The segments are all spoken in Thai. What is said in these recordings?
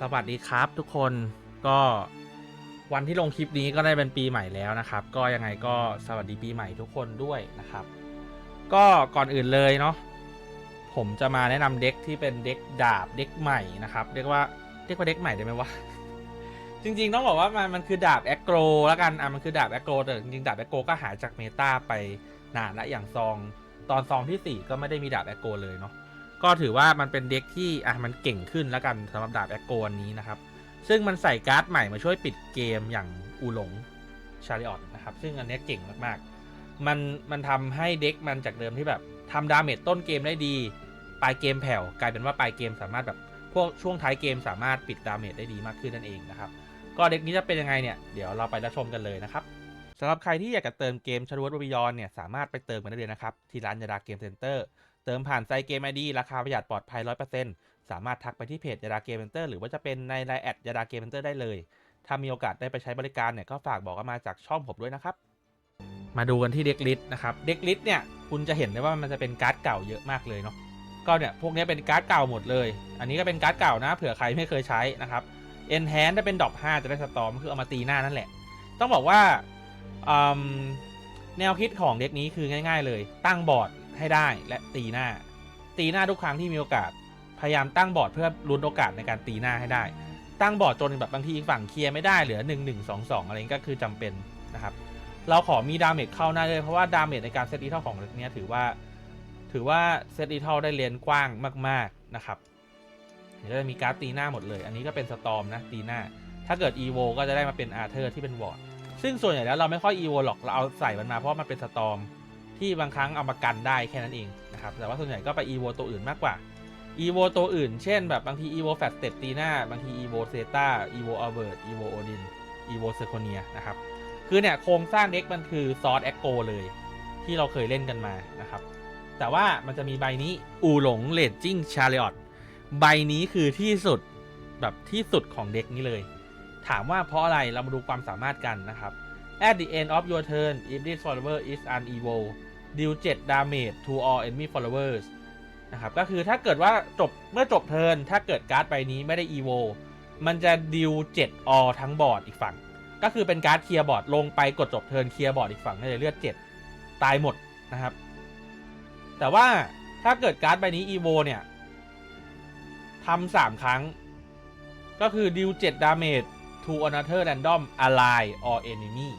สวัสดีครับทุกคนก็วันที่ลงคลิปนี้ก็ได้เป็นปีใหม่แล้วนะครับ ก็ยังไงก็สวัสดีปีใหม่ทุกคนด้วยนะครับ ก็ก่อนอื่นเลยเนาะผมจะมาแนะนำเด็กที่เป็นเด็กดาบเด็กใหม่นะครับเรียกว่าเรียกว่าเด็กใหม่ได้ไหมวะจริง ๆ ต้องบอกว่ามันมันคือดาบแอคโกรแล้วกันอะมันคือดาบแอคโกรแต่จริงๆดาบแอคโกรก็หายจากเมตาไปนานละอย่างซองตอนซองที่สี่ก็ไม่ได้มีดาบแอคโกรเลยเนาะ ก็ถือว่ามันเป็นเด็กที่อะมันเก่งขึ้นแล้วกันสำหรับดาบแอคโกนนี้นะครับ ซึ่งมันใส่การ์ดใหม่มาช่วยปิดเกมอย่างอูหลงชาริออตนะครับ ซึ่งอันนี้เก่งมากๆ มันมันทำให้เด็กมันจากเดิมที่แบบทำดาเมจต้นเกมได้ดี ปลายเกมแผ่วกลายเป็นว่าปลายเกมสามารถแบบพวกช่วงท้ายเกมสามารถปิดดาเมจได้ดีมากขึ้นนั่นเองนะครับ ก็เด็กนี้จะเป็นยังไงเนี่ยเดี๋ยวเราไปรับชมกันเลยนะครับสำหรับใครที่อยากจะเติมเกมชาร์วตวิยอนเนี่ยสามารถไปเติมกันได้เลยนะครับที่ร้านยาดาเกมเซ็นเตอร์ เติมผ่านไซเกมไอดีราคาประหยัดปลอดภัย 100%สามารถทักไปที่เพจยาดาเกมเซ็นเตอร์หรือว่าจะเป็นในไลน์แอดยาดาเกมเซ็นเตอร์ได้เลย ถ้ามีโอกาสได้ไปใช้บริการเนี่ยก็ฝากบอกกันมาจากช่องผมด้วยนะครับ มาดูกันที่เด็กลิสนะครับเด็กลิสเนี่ยคุณจะเห็นได้ว่ามันจะเป็นการ์ดเก่าเยอะมากเลยเนาะก็เนี่ยพวกนี้เป็นการ์ดเก่าหมดเลย อันนี้ก็เป็นการ์ดเก่านะเผื่อใครไม่เคยใช้นะครับเอ็นแฮนได้เป็นดอก5จะได้สตอมคือเอามาตีหน้านั่นแหละ ต้องบอกว่าแนวคิดของเด็กนี้คือง่าย ๆ เลยตั้งบอร์ด ให้ได้และตีหน้า ตีหน้าทุกครั้งที่มีโอกาส พยายามตั้งบอร์ดเพื่อลุ้นโอกาสในการตีหน้าให้ได้ ตั้งบอร์ดจนแบบบางทีอีกฝั่งเคลียร์ไม่ได้เหลือ 1 1 2 2 อะไรนี้ก็คือจำเป็นนะครับ เราขอมีดาเมจเข้าหน้าเลยเพราะว่าดาเมจในการเซตอีเท่าของเนี้ยถือว่า ถือว่าเซตอีเท่าได้เลนกว้างมาก ๆนะครับเดี๋ยวจะมีการ์ดตีหน้าหมดเลย อันนี้ก็เป็นสตอมนะตีหน้า ถ้าเกิดอีโวก็จะได้มาเป็นอาร์เธอร์ที่เป็นวอร์ดซึ่งส่วนใหญ่แล้วเราไม่ค่อยอีโวหรอกเราเอาใส่มันมาเพราะมันเป็นสตอม ที่บางครั้งเอามากันได้แค่นั้นเองนะครับ แต่ว่าส่วนใหญ่ก็ไป EVO ตัวอื่นมากกว่า EVO ตัวอื่น เช่นแบบบางที EVO f a t s t e p ตีหน้า บางที EVO Zeta EVO Albert EVO Odin EVO c i r c o n i a นะครับ คือเนี่ยโครงสร้างเด็กมันคือซอสแอคโกเลย ที่เราเคยเล่นกันมานะครับ แต่ว่ามันจะมีใบนี้อูหลงเลดจิ้งชาริออตใบนี้คือที่สุดแบบที่สุดของเด็กนี้เลย ถามว่าเพราะอะไรเรามาดูความสามารถกันนะครับ At the end of your turn if this follower is unevil, deal 7 damage to all enemy followers นะครับก็คือถ้าเกิดว่าจบเมื่อจบเทิร์นถ้าเกิดการ์ดใบนี้ไม่ได้ evo มันจะดิว7 all ทั้งบอร์ดอีกฝั่ง ก็คือเป็นการ์ดเคลียร์บอร์ดลงไปกดจบเทิร์นเคลียร์บอร์ดอีกฝั่งให้เลยเลือด 7 ตายหมดนะครับ แต่ว่าถ้าเกิดการ์ดใบนี้ evo เนี่ยทำสามครั้ง ก็คือดิว7 damage to another random ally or enemy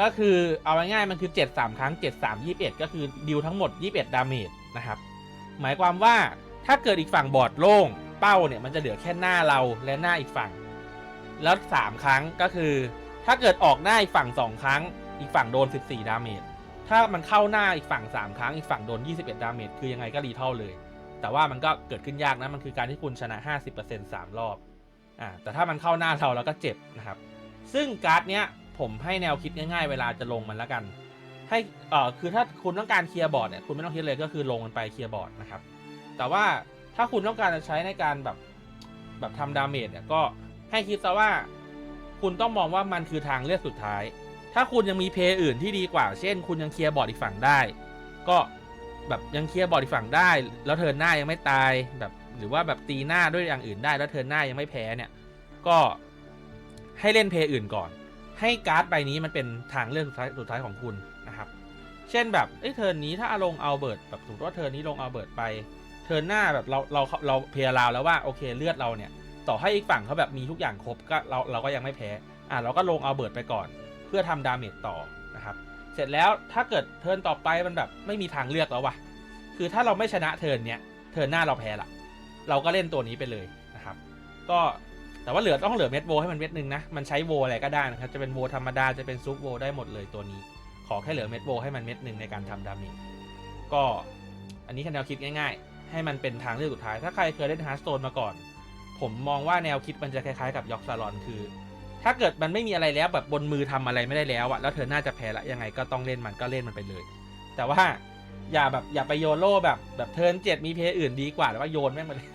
ก็คือเอาง่ายๆมันคือ 7 3 ครั้ง 7 3 21 ก็คือดิวทั้งหมด 21 ดาเมจนะครับ หมายความว่าถ้าเกิดอีกฝั่งบอร์ดโล่ง เป้าเนี่ยมันจะเหลือแค่หน้าเราและหน้าอีกฝั่ง แล้ว 3 ครั้งก็คือ ถ้าเกิดออกหน้าอีกฝั่ง 2 ครั้ง อีกฝั่งโดน 14 ดาเมจ ถ้ามันเข้าหน้าอีกฝั่ง 3 ครั้ง อีกฝั่งโดน 21 ดาเมจ คือยังไงก็รีเท่าเลย แต่ว่ามันก็เกิดขึ้นยากนะ มันคือการที่คุณชนะ 50% 3 รอบ อ่า แต่ถ้ามันเข้าหน้าเราแล้วก็เจ็บนะครับ ซึ่งการ์ดเนี้ย ผมให้แนวคิดง่าย ๆ เวลาจะลงมันแล้วกัน ให้เอ่อคือถ้าคุณต้องการเคลียร์บอร์ดเนี่ยคุณไม่ต้องคิดเลยก็คือลงมันไปเคลียร์บอร์ดนะครับ แต่ว่าถ้าคุณต้องการจะใช้ในการแบบแบบทำดาเมจเนี่ยก็ให้คิดซะว่า คุณต้องมองว่ามันคือทางเลือกสุดท้าย ถ้าคุณยังมีเพย์อื่นที่ดีกว่า เช่น คุณยังเคลียร์บอร์ดอีกฝั่งได้ ก็แบบยังเคลียร์บอร์ดอีกฝั่งได้ แล้วเทินหน้ายังไม่ตายแบบหรือว่าแบบตีหน้าด้วยอย่างอื่นได้ แล้วเทินหน้ายังไม่แพ้เนี่ย ก็ให้เล่นเพย์อื่นก่อน ให้การ์ดใบนี้มันเป็นทางเลือกสุดท้ายสุดท้ายของคุณนะครับ เช่นแบบเอ้ยเทิร์นนี้ถ้าอาลงเอาเบิร์ดแบบสมมติว่าเทิร์นนี้ลงเอาเบิร์ดไปเทิร์นหน้าแบบเราเราเราเพลราวแล้วว่าโอเคเลือดเราเนี่ย ต่อให้อีกฝั่งเขาแบบมีทุกอย่างครบก็เราเราก็ยังไม่แพ้อะเราก็ลงเอาเบิร์ดไปก่อน เพื่อทำดาเมจต่อนะครับเสร็จแล้วถ้าเกิดเทิร์นต่อไปมันแบบไม่มีทางเลือกแล้ววะคือถ้าเราไม่ชนะเทิร์นเนี้ยเทิร์นหน้าเราแพ้ละเราก็เล่นตัวนี้ไปเลยนะครับ ก็ แต่ว่าเหลือต้องเหลือเม็ดโวให้มันเม็ดหนึ่งนะ มันใช้โวอะไรก็ได้นะครับ จะเป็นโวธรรมดา จะเป็นซุปโวได้หมดเลยตัวนี้ ขอแค่เหลือเม็ดโวให้มันเม็ดหนึ่งในการทำดาเมจ ก็อันนี้คือแนวคิดง่ายๆ ให้มันเป็นทางเลือกสุดท้าย ถ้าใครเคยเล่นฮาร์สโตนมาก่อน ผมมองว่าแนวคิดมันจะคล้ายๆกับยอกซาลอนคือ ถ้าเกิดมันไม่มีอะไรแล้วแบบบนมือทำอะไรไม่ได้แล้วอะแล้วเธอน่าจะแพ้ละยังไงก็ต้องเล่นมันก็เล่นมันไปเลย แต่ว่าอย่าแบบอย่าไปโยนโล่แบบแบบเทิร์นเจ็ดมีเพย์อื่นดีกว่าแต่ว่าโยนแม่งไปเลย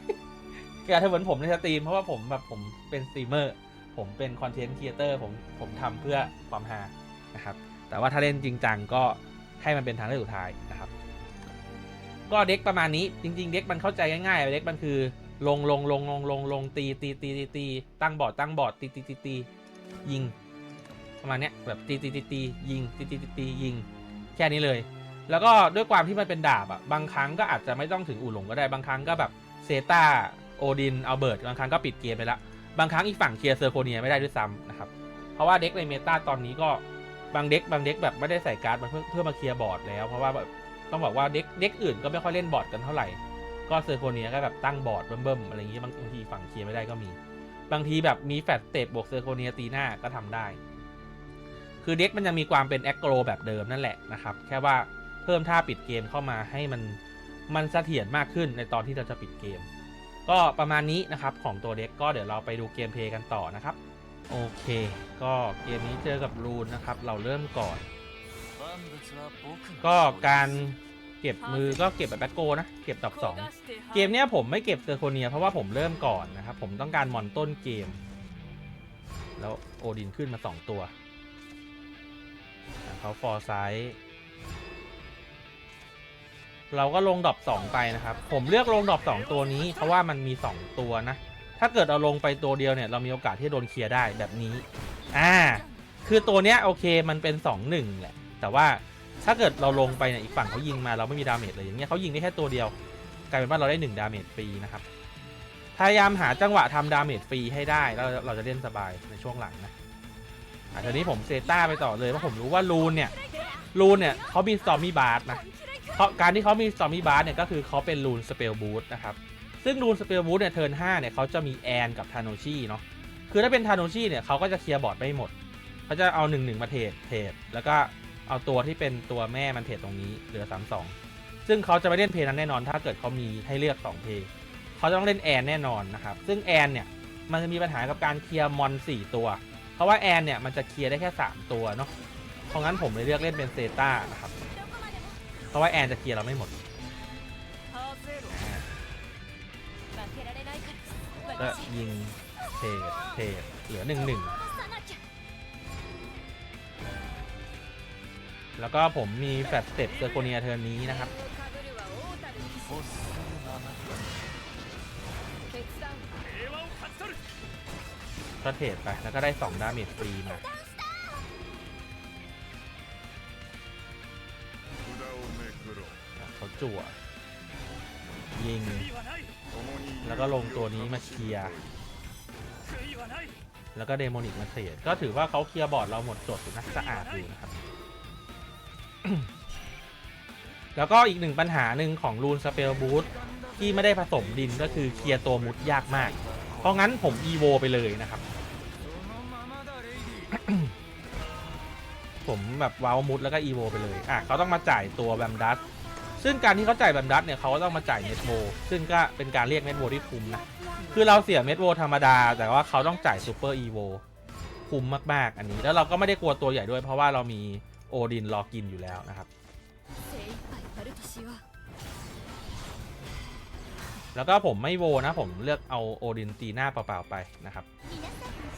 อย่าเธอเหมือนผมในสตรีมเพราะว่าผมแบบผมเป็นสตรีมเมอร์ ผมเป็นคอนเทนต์ครีเอเตอร์ผมผมทำเพื่อความฮานะครับ แต่ว่าถ้าเล่นจริงจังก็ให้มันเป็นทางเลือกสุดท้ายนะครับ ก็เด็กประมาณนี้จริง ๆ เด็กมันเข้าใจง่ายๆเด็กมันคือลงลงลงลงลงลงตีตีตีตีตีตั้งบอดตั้งบอดตีตีตีตียิง ประมาณเนี้ยแบบตีตีตีตียิงตีตีตีตียิง แค่นี้เลย แล้วก็ด้วยความที่มันเป็นดาบอะบางครั้งก็อาจจะไม่ต้องถึงอู่หลงก็ได้บางครั้งก็แบบเซตา โอดินเอัลเบิร์ตบางครั้งก็ปิดเกมไปละบางครั้งอีกฝั่งเคลียร์เซอร์โคเนียไม่ได้ด้วยซ้ำนะครับ เพราะว่าเด็กในเมตาตอนนี้ก็บางเด็กบางเด็กแบบไม่ได้ใส่การ์ดมาเพื่อเพื่อมาเคลียร์บอร์ดแล้ว เพราะว่าแบบต้องบอกว่าเด็กเด็กอื่นก็ไม่ค่อยเล่นบอร์ดกันเท่าไหร่ ก็เซอร์โคเนียก็แบบตั้งบอร์ดเบิ่มๆอะไรอย่างงี้บางทีฝั่งเคลียร์ไม่ได้ก็มี บางทีแบบมีแฟตเตปบวกเซอร์โคเนียตีหน้าก็ทำได้ คือเด็กมันยังมีความเป็นแอคโกรแบบเดิมนั่นแหละนะครับแค่ว่าเพิ่มท่าปิดเกมเข้ามาให้มันมันเสถียรมากขึ้นในตอนที่เราจะปิดเกม ก็ประมาณนี้นะครับของตัวเด็กก็เดี๋ยวเราไปดูเกมเพย์กันต่อนะครับ โอเค ก็เกมนี้เจอกับรูนนะครับ เราเริ่มก่อน ก็การเก็บมือก็เก็บแบบแบทโกนะ เก็บดับสองเกมเนี้ยผมไม่เก็บเซอร์โคเนีย เพราะว่าผมเริ่มก่อนนะครับ ผมต้องการมอนต้นเกม แล้วโอดินขึ้นมา 2 ตัว เขาฟอร์ไซส์ เราก็ลงดรอป2ไปนะครับ ผมเลือกลงดรอป2ตัวนี้ เพราะว่ามันมี 2 ตัวนะ ถ้าเกิดเราลงไปตัวเดียวเนี่ยเรามีโอกาสที่จะโดนเคลียร์ได้แบบนี้ อ่า คือตัวเนี้ยโอเคมันเป็น 2-1แหละ แต่ว่าถ้าเกิดเราลงไปเนี่ยอีกฝั่งเขายิงมาเราไม่มีดาเมจเลยอย่างเงี้ยเขายิงได้แค่ตัวเดียว กลายเป็นว่าเราได้1ดาเมจฟรีนะครับ พยายามหาจังหวะทำดาเมจฟรีให้ได้แล้วเราจะเล่นสบายในช่วงหลังนะอะทีนี้ผมเซต้าไปต่อเลยเพราะผมรู้ว่าลูนเนี่ยลูนเนี่ยเขามีสตอมมี่บาร์นะ เพราะการที่เขามีสตอมมี่บาร์เนี่ยก็คือเขาเป็นลูนสเปลบูทนะครับ ซึ่งลูนสเปลบูทเนี่ยเทิร์น5เนี่ยเขาจะมีแอนกับทาโนชิเนาะ คือถ้าเป็นทาโนชิเนี่ยเขาก็จะเคลียร์บอร์ดไม่หมด เขาจะเอา1นึมาเทรดเทรดแล้วก็เอาตัวที่เป็นตัวแม่มันเทรดตรงนี้เหลือ3 2ซึ่งเขาจะไม่เล่นเพลย์นั้นแน่นอน ถ้าเกิดเขามีให้เลือก2เพลย์เขาจะต้องเล่นแอนแน่นอนนะครับ ซึ่งแอนเนี่ยมันจะมีปัญหากับการเคลียร์มอน 4 ตัว เพราะว่าแอนเนี่ยมันจะเคลียร์ได้แค่ 3 ตัวเนาะ เพราะงั้นผมเลยเลือกเล่นเป็นเซตานะครับ ราะว่าแอนจะเคลียร์เราไม่หมดอ่าก็ยิงเทรดเทรดเหลือ1 1แล้วก็ผมมีแฟลตสเต็ปเซอร์โคเนียเทิร์นนี้นะครับ ก็เทรดไป แล้วก็ได้ 2 ดาเมจฟรีมา จั่วยิง แล้วก็ลงตัวนี้มาเคลียร์แล้วก็เดโมนิกมาเทรดก็ถือว่าเขาเคลียร์บอร์ดเราหมดจดนะสะอาดอยู่นะครับ แล้วก็อีกหนึ่งปัญหาหนึ่งของรูนสเปลบูทที่ไม่ได้ผสมดินก็คือเคลียร์ตัวมุดยากมาก เพราะงั้นผมอีโวไปเลยนะครับ ผมแบบว้าวมุดแล้วก็อีโวไปเลย อะเขาต้องมาจ่ายตัวแบมดัส ซึ่งการที่เขาจ่ายแบมดัสเนี่ยเขาก็ต้องมาจ่ายเม็ดโวซึ่งก็เป็นการเรียกเม็ดโวที่คุ้มนะ คือเราเสียเม็ดโวธรรมดา แต่ว่าเขาต้องจ่ายซูเปอร์อีโวคุ้มมากๆ อันนี้แล้วเราก็ไม่ได้กลัวตัวใหญ่ด้วยเพราะว่าเรามีโอดินรอกินอยู่แล้วนะครับแล้วก็ผมไม่โวนะผมเลือกเอาโอดินตีหน้าเปล่าๆไปนะครับ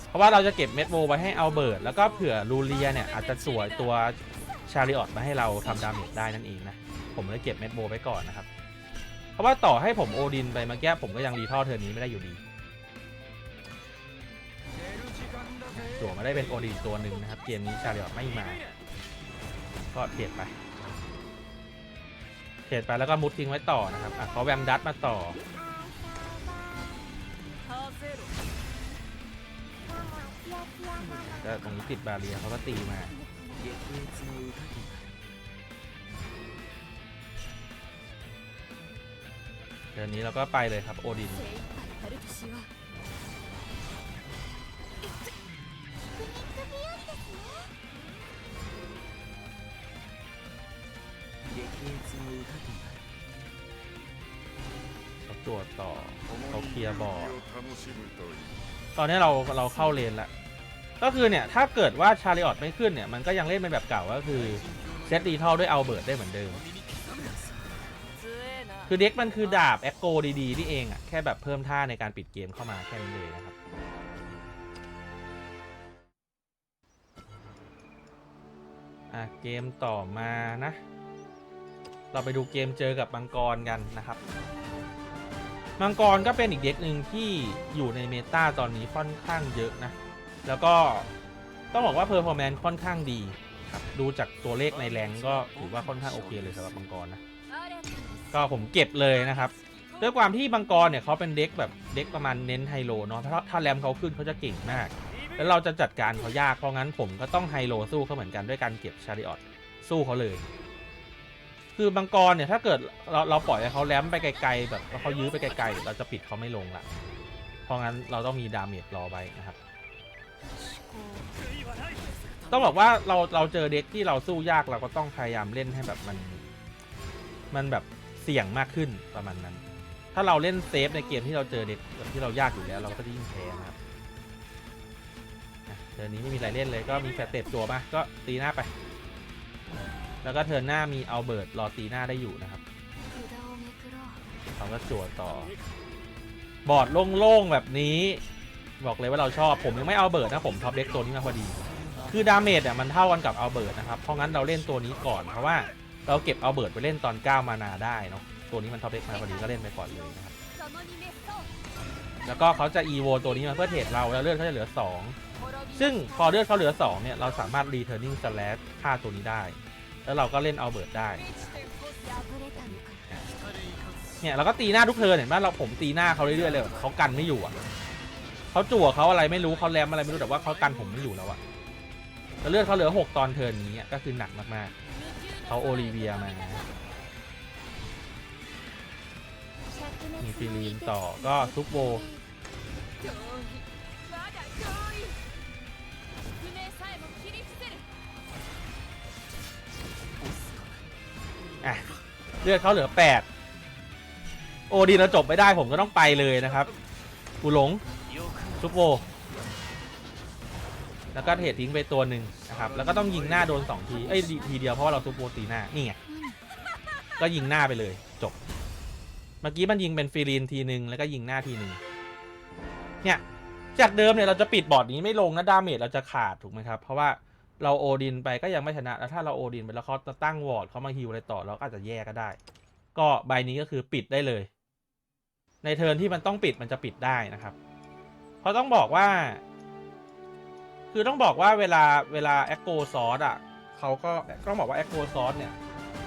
เพราะว่าเราจะเก็บเม็ดโวไว้ให้เอาเบิร์ดแล้วก็เผื่อลูเลียเนี่ยอาจจะสวยตัวชาริออตมาให้เราทำดาเมจได้นั่นเองนะ ผมเลยเก็บเม็ดโวไว้ก่อนนะครับ เพราะว่าต่อให้ผมโอดินไปเมื่อกี้ผมก็ยังรีท่อเทอร์นี้ไม่ได้อยู่ดีจั่วมาได้เป็นโอดินตัวหนึ่งนะครับ เกมนี้ชาริออไม่มา ก็เทรดไปเทรดไปแล้วก็มุดทิ้งไว้ต่อนะครับอะเขาแวมดัตมาต่อก็ตรงนี้ติดบาเรียเขาก็ตีมา ดือนนี้เราก็ไปเลยครับโอดินเขาตรวจต่อเขาเคลียร์บอร์ดตอนนี้เราเราเข้าเลนแล้วก็คือเนี่ย ถ้าเกิดว่าชาริออตไม่ขึ้นเนี่ย มันก็ยังเล่นเป็นแบบเก่าก็คือเซตดีเท่าด้วยเอาเบิร์ดได้เหมือนเดิม คือเด็กมันคือดาบแอคโกดีๆนี่เองอะแค่แบบเพิ่มท่าในการปิดเกมเข้ามาแค่นี้เลยนะครับ อะเกมต่อมานะ เราไปดูเกมเจอกับบังกรกันนะครับ มังกรก็เป็นอีกเด็กหนึ่งที่อยู่ในเมตาตอนนี้ค่อนข้างเยอะนะ แล้วก็ต้องบอกว่าเพอร์ฟอร์แมนซ์ค่อนข้างดีครับดูจากตัวเลขในแรงก็ถือว่าค่อนข้างโอเคเลยสำหรับมังกรนะ ก็ผมเก็บเลยนะครับด้วยความที่มังกรเนี่ยเขาเป็นเด็กแบบเด็กประมาณเน้นไฮโลเนาะเพราะถ้าแรมเขาขึ้นเขาจะเก่งมาก แล้วเราจะจัดการเขายากเพราะงั้นผมก็ต้องไฮโลสู้เขาเหมือนกันด้วยการเก็บชาริออตสู้เขาเลย คือมังกรเนี่ยถ้าเกิดเราเราปล่อยให้เขาแรมไปไกลๆแบบเขายื้อไปไกลๆเราจะปิดเขาไม่ลงละเพราะงั้นเราต้องมีดาเมจรอไว้นะครับต้องบอกว่าเราเราเจอเด็กที่เราสู้ยากเราก็ต้องพยายามเล่นให้แบบมัน มันแบบ เสี่ยงมากขึ้นประมาณนั้น ถ้าเราเล่นเซฟในเกมที่เราเจอเด็กที่เรายากอยู่แล้ว เราก็จะยิ่งแพ้นะครับเทิร์นนี้ไม่มีอะไรเล่นเลยก็มีแฟตเต็บตัวมาก็ตีหน้าไป แล้วก็เทิร์นหน้ามีเอาเบิร์ดรอตีหน้าได้อยู่นะครับเขาก็จั่วต่อบอร์ดโล่งๆแบบนี้ บอกเลยว่าเราชอบผมยังไม่เอาเบิร์ดนะผมท็อปเด็กตัวนี้มาพอดี คือดาเมจเนี่ยมันเท่ากันกับเอาเบิร์ดนะครับเพราะงั้นเราเล่นตัวนี้ก่อนเพราะว่า เราเก็บเอาเบิร์ดไปเล่นตอน 9 มานาได้เนาะตัวนี้มันท็อปเด็กมาพอดีก็เล่นไปก่อนเลยนะครับแล้วก็เขาจะอีโวตัวนี้มาเพื่อเทรดเราแล้วเลือดเขาจะเหลือ 2 ซึ่งพอเลือดเขาเหลือ 2 เนี่ย เราสามารถ returning slash ฆ่าตัวนี้ได้ แล้วเราก็เล่นเอาเบิร์ดได้เนี่ยเราก็ตีหน้าทุกเทิร์นเห็นไหมเราผมตีหน้าเขาเรื่อยๆเลยเขากันไม่อยู่อะเขาจั่วเขาอะไรไม่รู้เขาแรมอะไรไม่รู้แต่ว่าเขากันผมไม่อยู่แล้วอะแล้วเลือดเขาเหลือหกตอนเทิร์นนี้ก็คือหนักมากๆ เขาโอลิเวียมา มีฟิลีนต่อก็ซุปโบอะเลือดเขาเหลือแปดโอดีเราจบไม่ได้ผมก็ต้องไปเลยนะครับกูหลงซุปโบแล้วก็เทรดทิ้งไปตัวหนึ่ง นะครับแล้วก็ต้องยิงหน้าโดนสองทีเอ้ยทีเดียวเพราะว่าเราซุปโปรตีหน้านี่ไงก็ยิงหน้าไปเลยจบ เมื่อกี้มันยิงเป็นฟีลีนทีหนึ่งแล้วก็ยิงหน้าทีหนึ่งเนี่ยจากเดิมเนี่ยเราจะปิดบอร์ดนี้ไม่ลงนะดาเมจเราจะขาดถูกไหมครับเพราะว่าเราโอดินไปก็ยังไม่ชนะแล้วถ้าเราโอดินไปแล้วเขาจะตั้งวอร์ดเขามาฮิวอะไรต่อเราก็อาจจะแย่ก็ได้ ก็ใบนี้ก็คือปิดได้เลย ในเทิร์นที่มันต้องปิดมันจะปิดได้นะครับ เพราะต้องบอกว่า คือต้องบอกว่าเวลาเวลาแอคโกซอสอะเขาก็ต้องบอกว่าแอคโกซอสเนี่ย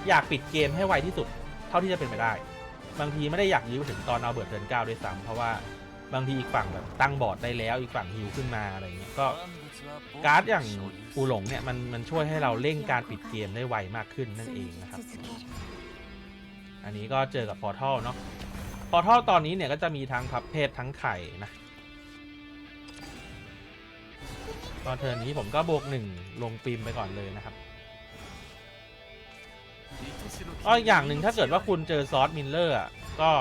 อยากปิดเกมให้ไวที่สุด เท่าที่จะเป็นไปได้ บางทีไม่ได้อยากยื้อไปถึงตอนเอาเบิร์ดเทิร์นเก้าด้วยซ้ำเพราะว่าบางทีอีกฝั่งแบบตั้งบอร์ดได้แล้วอีกฝั่งฮิวขึ้นมาอะไรเงี้ยก็การ์ดอย่างปูหลงเนี่ยมันมันช่วยให้เราเร่งการปิดเกมได้ไวมากขึ้นนั่นเองนะครับ อันนี้ก็เจอกับพอร์ทัลเนาะพอร์ทัลตอนนี้เนี่ยก็จะมีทั้งพับเพศทั้งไข่นะ ตอนเทิร์นนี้ผมก็บวกหนึ่งลงปิมไปก่อนเลยนะครับก็อีกอย่างหนึ่งถ้าเกิดว่าคุณเจอซอสมิลเลอร์อะก็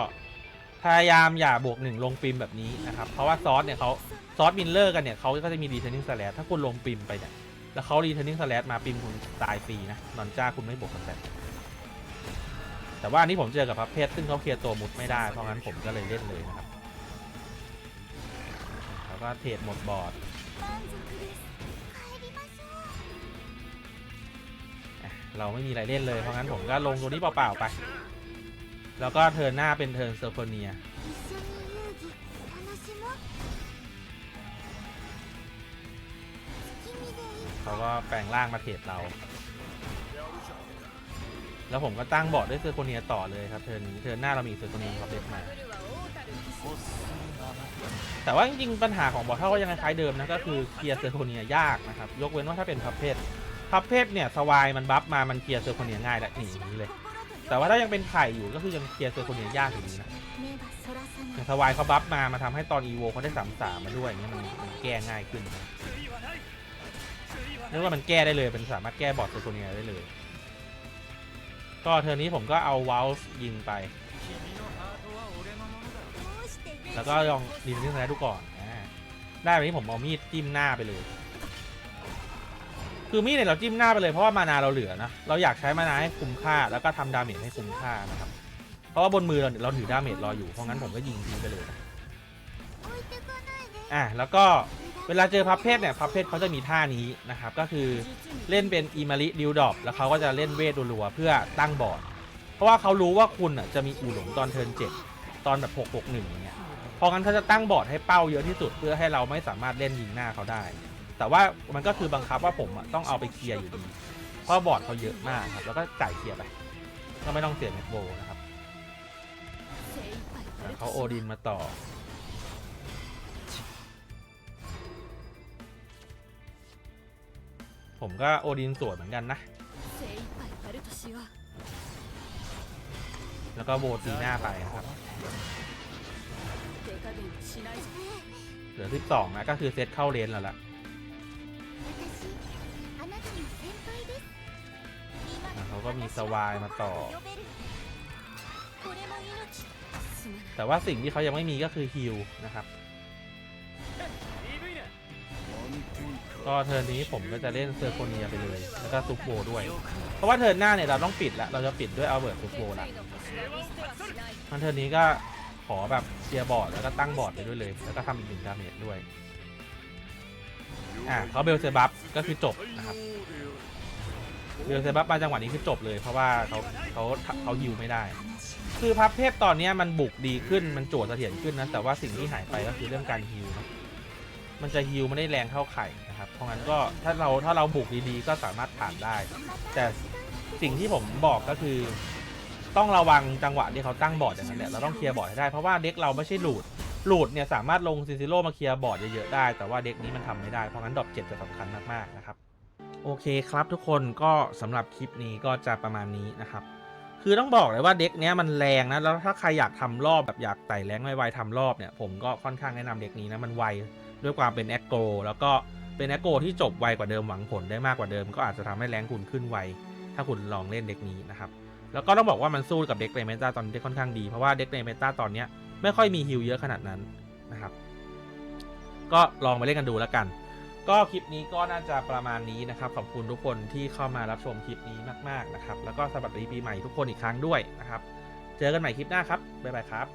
พยายามอย่าบวกหนึ่งลงปิมแบบนี้นะครับ เพราะว่าซอสเนี่ยเขาซอสมิลเลอร์กันเนี่ยเขาก็จะมีรีเทนนิ่งสแลถ้าคุณลงปิมไปเนี่ยแล้วเขารีเทนนิ่งสแลมาปิมคุณตายฟรีนะนอนจ้าคุณไม่บวกสแตทแต่ว่าอันนี้ผมเจอกับพับเพชรซึ่งเขาเคลียร์ตัวมุดไม่ได้เพราะงั้นผมก็เลยเล่นเลยนะครับแล้วก็เทรดหมดบอร์ด เราไม่มีอะไรเล่นเลย เพราะงั้นผมก็ลงตัวนี้เปล่าๆไป แล้วก็เทิร์นหน้าเป็นเทิร์นเซอร์โฟเนีย เขาก็แปลงร่างมาเทรดเรา แล้วผมก็ตั้งบอร์ดด้วยเซอร์โฟเนียต่อเลยครับ เทิร์นนี้เทิร์นหน้าเรามีเซอร์โฟเนียครับเด็ดมา แต่ว่าจริงๆปัญหาของบอร์ดเท่าก็ยังคล้ายเดิมนะก็คือเคลียร์เซอร์โฟเนียยากนะครับ ยกเว้นว่าถ้าเป็นพับเพชรพับเพชรเนี่ยสวายมันบัฟมามันเคลียร์เซอร์โคเนียง่ายและหนีอย่างนี้เลย แต่ว่าถ้ายังเป็นไข่อยู่ก็คือยังเคลียร์เซอร์โคเนียยากอยู่ดีนะอย่างสวายเขาบัฟมามาทำให้ตอนอีโวเขาได้สามสามมาด้วยอย่างเงี้ยมันแก้ง่ายขึ้นนะเรียกว่ามันแก้ได้เลยเป็นสามารถแก้บอร์ดเซอร์โคเนียได้เลย ก็เทอร์นนี้ผมก็เอาวอลส์ยิงไป แล้วก็ลองดินที่ไหนดูก่อนอ่าได้แบบนี้ผมเอามีดจิ้มหน้าไปเลย คือมีดเนี่ยเราจิ้มหน้าไปเลยเพราะว่ามานาเราเหลือนะ เราอยากใช้มานาให้คุ้มค่า แล้วก็ทำดาเมจให้คุ้มค่านะครับ เพราะว่าบนมือเราเราถือดาเมจรออยู่ เพราะงั้นผมก็ยิงทิ้งไปเลยอะแล้วก็เวลาเจอพับเพชเนี่ยพับเพชเขาจะมีท่านี้นะครับ ก็คือเล่นเป็นอีมาริดิวดอปแล้วเขาก็จะเล่นเวทรัวเพื่อตั้งบอร์ด เพราะว่าเขารู้ว่าคุณอะจะมีอูหลงตอนเทิร์นเจ็ดตอนแบบ6 6 1อย่างเงี้ย ราะงั้นเขาจะตั้งบอร์ดให้เป้าเยอะที่สุดเพื่อให้เราไม่สามารถเล่นยิงหน้าเขาได้ แต่ว่ามันก็คือบังคับว่าผมอะต้องเอาไปเคลียร์อยู่ดี เพราะบอร์ดเขาเยอะมากครับ แล้วก็จ่ายเคลียร์ไป ก็ไม่ต้องเสียเม็ดโบนะครับ 精一杯や อ่ะ る เขาโอดินมาต่อ ผมก็โอดินสวนเหมือนกันนะ 精一杯やるとしよう แล้วก็โบตีหน้าไปนะครับ 手加減はしないぞ เหลือ 12 นะ ก็คือเซตเข้าเลนแล้วล่ะเขาก็มีสวายมาต่อ แต่ว่าสิ่งที่เขายังไม่มีก็คือฮิลนะครับ ก็เทิร์นี้ผมก็จะเล่นเซอร์โคเนียไปเลย แล้วก็ซุปโบด้วย เพราะว่าเทิร์หน้าเนี่ยเราต้องปิดละ เราจะปิดด้วยเอาเบิร์ตซุปโบละมันเทิร์นี้ก็ ขอแบบเคลียร์บอร์ดแล้วก็ตั้งบอร์ดไปด้วยเลย แล้วก็ทำอีกหนึ่งดาเมจด้วย อ่าเขาเบลเซบัฟก็คือจบนะครับ เบลเซบัฟมาจังหวะนี้คือจบเลย เพราะว่าเขาเขาเขาฮิวไม่ได้ คือพับเทพตอนนี้มันบุกดีขึ้นมันโจดเสถียรขึ้นนะแต่ว่าสิ่งที่หายไปก็คือเรื่องการฮิวนะมันจะฮิวไม่ได้แรงเท่าไข่นะครับ เพราะงั้นก็ถ้าเราถ้าเราบุกดีๆ ก็สามารถผ่านได้ แต่สิ่งที่ผมบอกก็คือ ต้องระวังจังหวะที่เขาตั้งบอร์ดอย่างนั้นแหละเราต้องเคลียร์บอร์ดให้ได้เพราะว่าเด็กเราไม่ใช่หลูดหลูดเนี่ยสามารถลงซินซิโร่มาเคลียร์บอร์ดเยอะๆได้ แต่ว่าเด็กนี้มันทำไม่ได้เพราะงั้นดรอปเจ็ดจะสำคัญมากๆนะครับโอเคครับทุกคนก็สำหรับคลิปนี้ก็จะประมาณนี้นะครับคือต้องบอกเลยว่าเด็กเนี้ยมันแรงนะแล้วถ้าใครอยากทำรอบแบบอยากไต่แรงไวๆทำรอบเนี่ยผมก็ค่อนข้างแนะนำเด็กนี้นะมันไวด้วยความเป็นแอคโกแล้วก็เป็นแอคโกที่จบไวกว่าเดิมหวังผลได้มากกว่าเดิม ก็อาจจะทำให้แรงคุณขึ้นไวถ้าคุณลองเล่นเด็กนี้นะครับ แล้วก็ต้องบอกว่ามันสู้กับเด็กเรเมตาตอนนี้ได้ค่อนข้างดี เพราะว่าเด็กเรเมตาตอนเนี้ยไม่ค่อยมีฮิลเยอะขนาดนั้นนะครับ ก็ลองไปเล่นกันดูแล้วกัน ก็คลิปนี้ก็น่าจะประมาณนี้นะครับ ขอบคุณทุกคนที่เข้ามารับชมคลิปนี้มาก ๆนะครับ แล้วก็สวัสดีปีใหม่ทุกคนอีกครั้งด้วยนะครับ เจอกันใหม่คลิปหน้าครับบ๊ายบายครับ